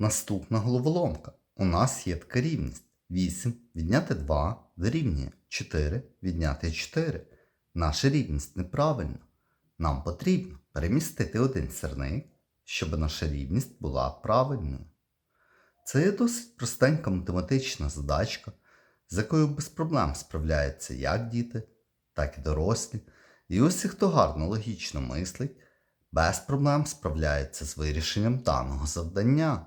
Наступна головоломка. У нас є така рівність. 8 відняти 2 дорівнює 4 відняти 4. Наша рівність неправильна. Нам потрібно перемістити один сірник, щоб наша рівність була правильною. Це є досить простенька математична задачка, з якою без проблем справляються як діти, так і дорослі. І усі, хто гарно логічно мислить, без проблем справляється з вирішенням даного завдання.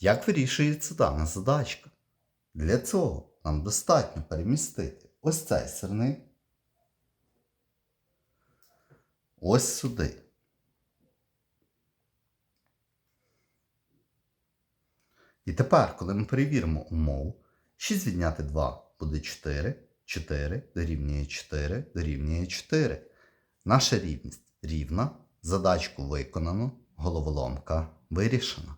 Як вирішується дана задачка? Для цього нам достатньо перемістити ось цей сирник ось сюди. І тепер, коли ми перевіримо умову, 6 відняти 2 буде 4, 4 дорівнює 4 дорівнює 4. Наша рівність рівна, задачку виконано, головоломка вирішена.